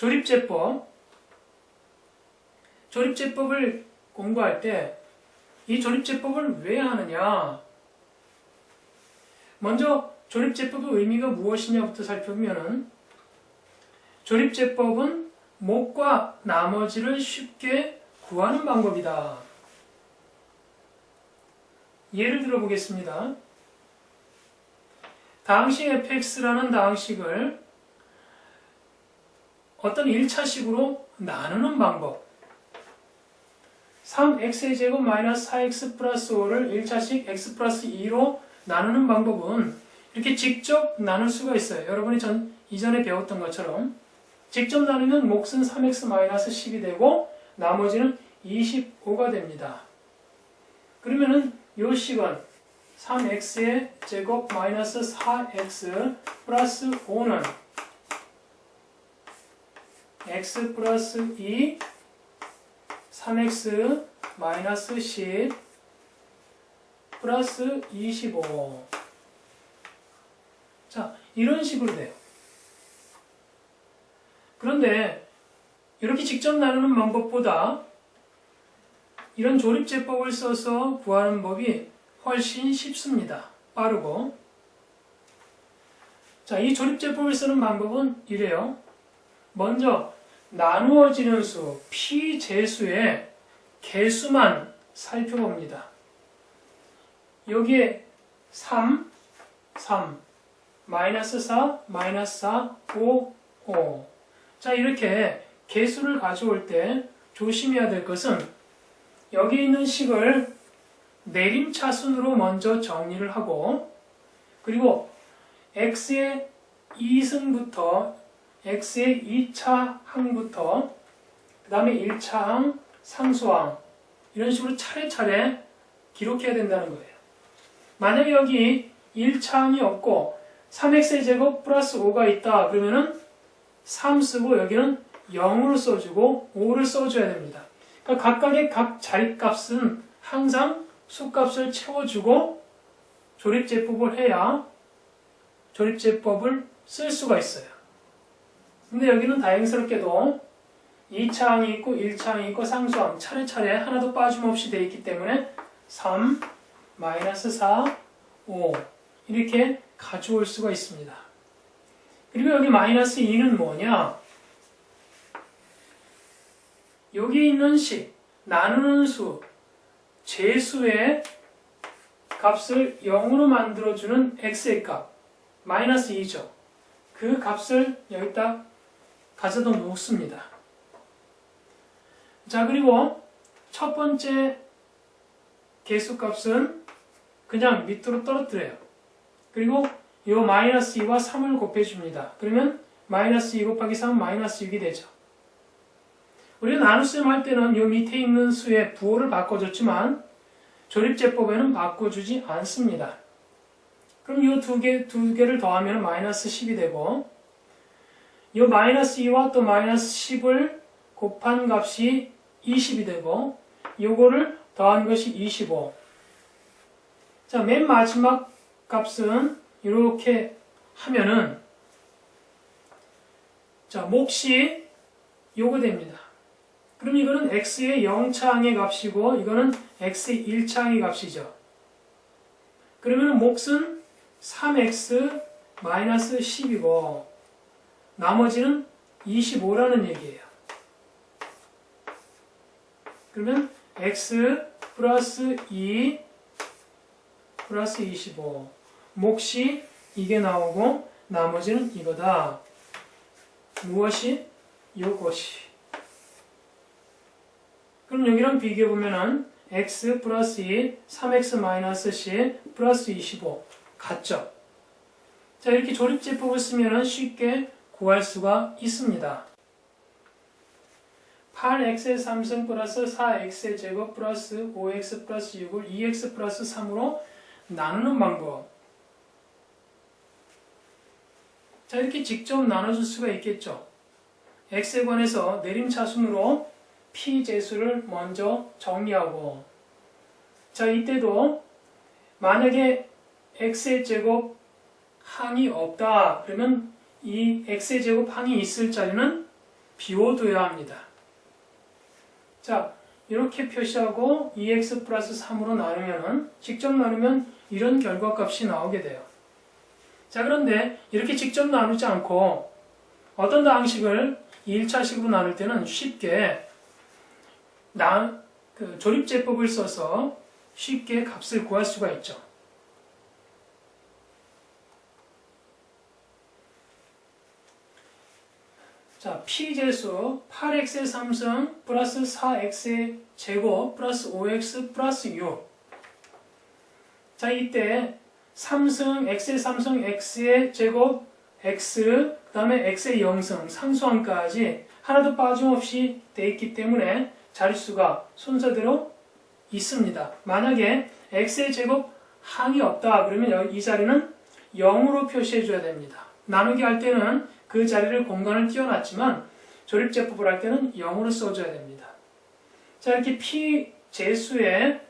조립제법 조립제법을 공부할 때 이 조립제법을 왜 하느냐 먼저 조립제법의 의미가 무엇이냐부터 살펴보면은 조립제법은 목과 나머지를 쉽게 구하는 방법이다. 예를 들어 보겠습니다. 다항식 fx라는 다항식을 어떤 1차식으로 나누는 방법 3x의 제곱 마이너스 4x 플러스 5를 1차식 x 플러스 2로 나누는 방법은 이렇게 직접 나눌 수가 있어요. 여러분이 전 이전에 배웠던 것처럼 직접 나누면 몫은 3x 마이너스 10이 되고 나머지는 25가 됩니다. 그러면은 요 식은 3x의 제곱 마이너스 4x 플러스 5는 x 플러스 2 3x 마이너스 10 플러스 25 자, 이런 식으로 돼요. 그런데 이렇게 직접 나누는 방법보다 이런 조립제법을 써서 구하는 법이 훨씬 쉽습니다. 빠르고. 자, 이 조립제법을 쓰는 방법은 이래요. 먼저 나누어지는 수, 피제수의 개수만 살펴봅니다. 여기에 3, 3, 마이너스 4, 마이너스 4, 5, 5. 자, 이렇게 개수를 가져올 때 조심해야 될 것은 여기 있는 식을 내림차 순으로 먼저 정리를 하고 그리고 x의 2승부터 x의 2차 항부터 그 다음에 1차 항, 상수항 이런 식으로 차례차례 기록해야 된다는 거예요. 만약에 여기 1차 항이 없고 3x의 제곱 플러스 5가 있다 그러면은 3 쓰고 여기는 0을 써주고 5를 써줘야 됩니다. 그러니까 각각의 각 자리값은 항상 수값을 채워주고 조립제법을 해야 조립제법을 쓸 수가 있어요. 근데 여기는 다행스럽게도 2차항이 있고 1차항이 있고 상수항 차례차례 하나도 빠짐없이 되어 있기 때문에 3, 마이너스 4, 5 이렇게 가져올 수가 있습니다. 그리고 여기 마이너스 2는 뭐냐? 여기 있는 식, 나누는 수, 제수의 값을 0으로 만들어주는 x의 값, 마이너스 2죠. 그 값을 여기다 가져다 놓습니다. 자, 그리고 첫 번째 개수값은 그냥 밑으로 떨어뜨려요. 그리고 이 마이너스 2와 3을 곱해줍니다. 그러면 마이너스 2 곱하기 3 마이너스 6이 되죠. 우리가 나눗셈 할 때는 이 밑에 있는 수의 부호를 바꿔줬지만 조립제법에는 바꿔주지 않습니다. 그럼 이 두 개, 두 개를 더하면 마이너스 10이 되고 이 마이너스 2와 또 마이너스 10을 곱한 값이 20이 되고 요거를 더한 것이 25. 자, 맨 마지막 값은 이렇게 하면은 자, 몫이 요거 됩니다. 그럼 이거는 x의 0차항의 값이고 이거는 x의 1차항의 값이죠. 그러면 몫은 3x 마이너스 10이고 나머지는 25라는 얘기예요. 그러면 x 플러스 2 플러스 25 몫이 이게 나오고 나머지는 이거다. 무엇이? 요것이. 그럼 여기랑 비교해 보면은 x 플러스 2, 3x 마이너스 10 플러스 25 같죠? 자 이렇게 조립제법을 쓰면 쉽게 구할 수가 있습니다. 8x의 3승 플러스 4x의 제곱 플러스 5x 플러스 6을 2x 플러스 3으로 나누는 방법. 자 이렇게 직접 나눠줄 수가 있겠죠. x에 관해서 내림차순으로 p제수를 먼저 정리하고 자 이때도 만약에 x의 제곱 항이 없다 그러면 이 x의 제곱 항이 있을 자리는 비워둬야 합니다. 자, 이렇게 표시하고 2x 플러스 3으로 나누면은 직접 나누면 이런 결과값이 나오게 돼요. 자, 그런데 이렇게 직접 나누지 않고 어떤 방식을 2일차식으로 나눌 때는 쉽게 나, 그 조립제법을 써서 쉽게 값을 구할 수가 있죠. 자, p제수 8x의 3승 플러스 4x의 제곱 플러스 5x 플러스 6. 자, 이때 3승, x의 3승, x의 제곱, x, 그 다음에 x의 0승, 상수항까지 하나도 빠짐없이 돼 있기 때문에 자릿수가 순서대로 있습니다. 만약에 x의 제곱 항이 없다 그러면 이 자리는 0으로 표시해 줘야 됩니다. 나누기 할 때는 그 자리를 공간을 띄워놨지만 조립제법을 할 때는 0으로 써줘야 됩니다. 자 이렇게 p 제수의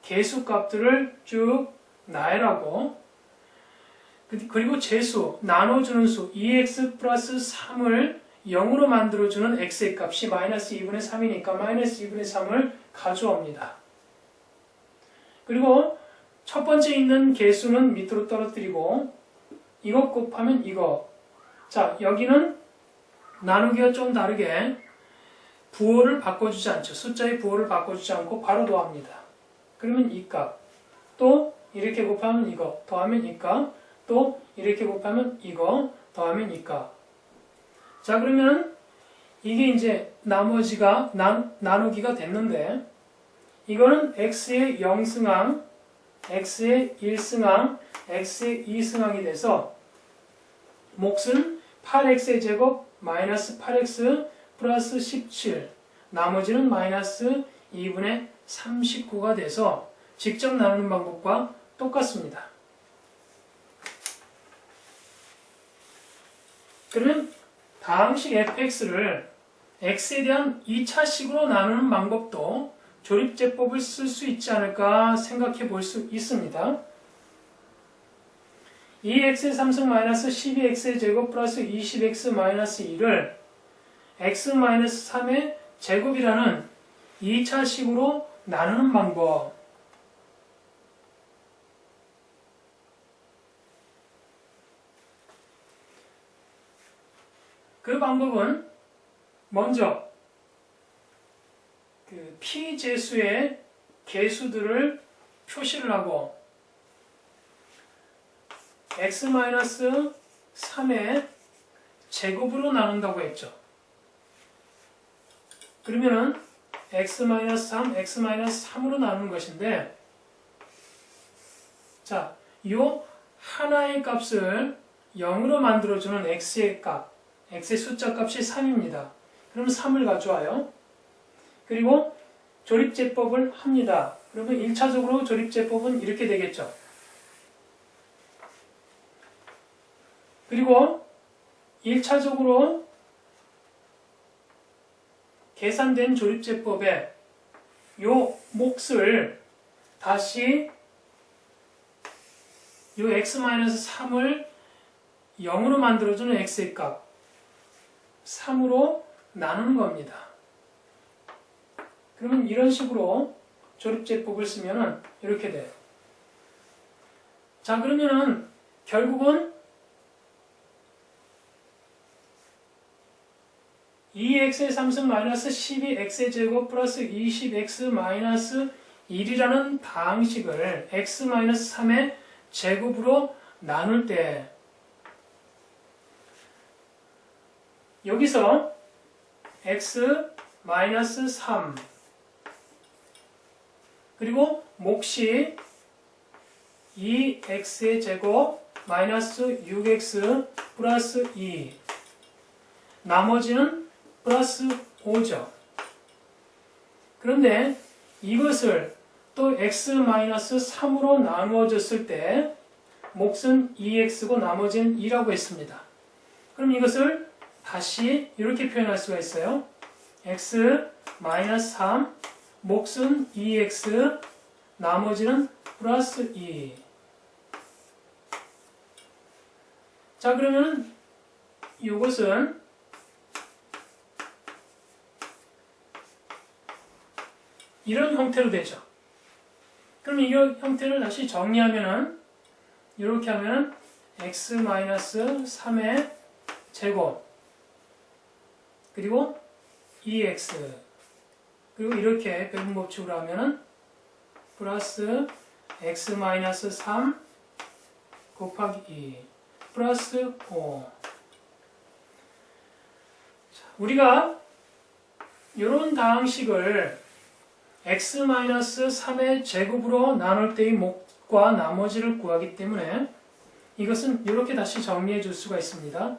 개수 값들을 쭉 나열하고 그리고 제수, 나눠주는 수 2x 플러스 3을 0으로 만들어주는 x의 값이 마이너스 2분의 3이니까 마이너스 2분의 3을 가져옵니다. 그리고 첫 번째 있는 개수는 밑으로 떨어뜨리고 이것 곱하면 이거 자 여기는 나누기가 좀 다르게 부호를 바꿔주지 않죠. 숫자의 부호를 바꿔주지 않고 바로 더합니다. 그러면 이 값. 또 이렇게 곱하면 이거 더하면 이 값. 또 이렇게 곱하면 이거 더하면 이 값. 자 그러면 이게 이제 나머지가 나, 나누기가 됐는데 이거는 x의 0승항, x의 1승항, x의 2승항이 돼서 몫은 8x의 제곱 마이너스 8x 플러스 17 나머지는 마이너스 2분의 39가 돼서 직접 나누는 방법과 똑같습니다. 그러면 다음식 fx를 x에 대한 2차식으로 나누는 방법도 조립제법을 쓸 수 있지 않을까 생각해 볼 수 있습니다. 2x의 3승 마이너스 12x의 제곱 플러스 20x 마이너스 2를 x 마이너스 3의 제곱이라는 2차식으로 나누는 방법. 그 방법은 먼저 그 p제수의 개수들을 표시를 하고 x-3의 제곱으로 나눈다고 했죠. 그러면은 x-3, x-3으로 나누는 것인데 자, 요 하나의 값을 0으로 만들어주는 x의 값, x의 숫자 값이 3입니다. 그러면 3을 가져와요. 그리고 조립제법을 합니다. 그러면 1차적으로 조립제법은 이렇게 되겠죠. 그리고 1차적으로 계산된 조립제법에 요 몫을 다시 요 x-3을 0으로 만들어주는 x의 값 3으로 나누는 겁니다. 그러면 이런 식으로 조립제법을 쓰면은 이렇게 돼요. 자, 그러면은 결국은 2x의 3승 마이너스 12x의 제곱 플러스 20x 마이너스 1이라는 방식을 x 마이너스 3의 제곱으로 나눌 때 여기서 x 마이너스 3 그리고 몫이 2x의 제곱 마이너스 6x 플러스 2 나머지는 플러스 5죠. 그런데 이것을 또 x-3으로 나누어졌을 때 몫은 2x고 나머지는 2라고 했습니다. 그럼 이것을 다시 이렇게 표현할 수가 있어요. x-3 몫은 2x 나머지는 플러스 2 자 그러면 이것은 이런 형태로 되죠. 그럼 이 형태를 다시 정리하면은 이렇게 하면은 x-3의 제곱 그리고 2x 그리고 이렇게 배분 법칙으로 하면은 플러스 x-3 곱하기 2 플러스 5 자, 우리가 이런 다항식을 x-3의 제곱으로 나눌 때의 목과 나머지를 구하기 때문에 이것은 이렇게 다시 정리해 줄 수가 있습니다.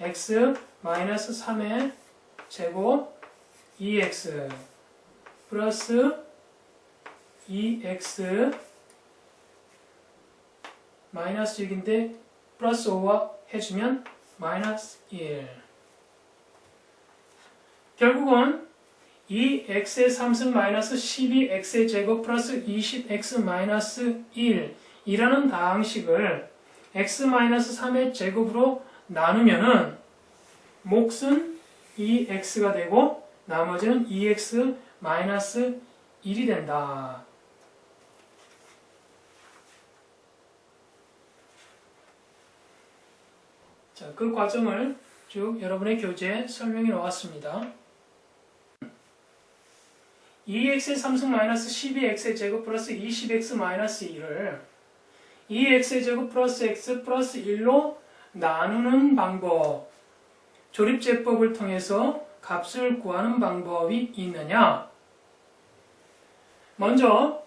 x-3의 제곱 2x 플러스 2x 마이너스 6인데 플러스 5와 해주면 마이너스 1 결국은 2x의 3승 마이너스 12x의 제곱 플러스 20x 마이너스 1 이라는 다항식을 x 마이너스 3의 제곱으로 나누면은 몫은 2x가 되고 나머지는 2x 마이너스 1이 된다. 자, 그 과정을 쭉 여러분의 교재에 설명해 놓았습니다. 2x의 3승 마이너스 12x의 제곱 플러스 20x 마이너스 1을 2x의 제곱 플러스 x 플러스 1로 나누는 방법 조립제법을 통해서 값을 구하는 방법이 있느냐? 먼저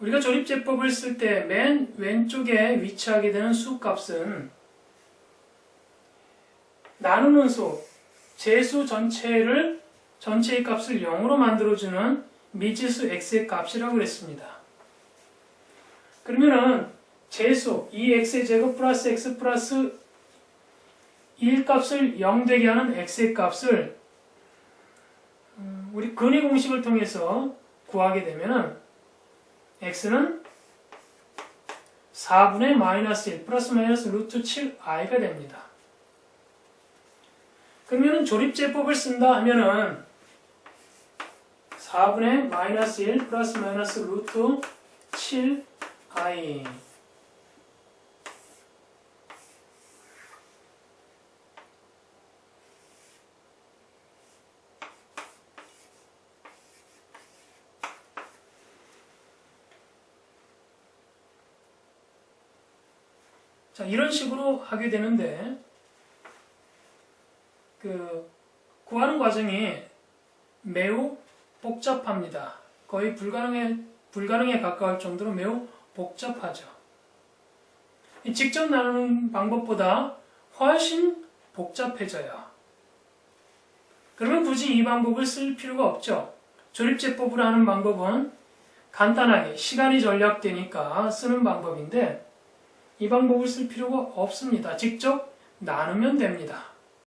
우리가 조립제법을 쓸 때 맨 왼쪽에 위치하게 되는 수값은 나누는 수, 제수 전체를 전체의 값을 0으로 만들어주는 미지수 x의 값이라고 그랬습니다. 그러면은 제수 2x의 제곱 플러스 x 플러스 1 값을 0 되게 하는 x의 값을 음, 우리 근의 공식을 통해서 구하게 되면은 x는 4분의 마이너스 1 플러스 마이너스 루트 7i가 됩니다. 그러면은 조립제법을 쓴다 하면은 4분의 마이너스 1 플러스 마이너스 루트 7i 자, 이런 식으로 하게 되는데 그 구하는 과정이 매우 복잡합니다. 거의 불가능에 불가능에 가까울 정도로 매우 복잡하죠. 이 직접 나누는 방법보다 훨씬 복잡해져요. 그러면 굳이 이 방법을 쓸 필요가 없죠. 조립제법으로 하는 방법은 간단하게 시간이 절약되니까 쓰는 방법인데 이 방법을 쓸 필요가 없습니다. 직접 나누면 됩니다.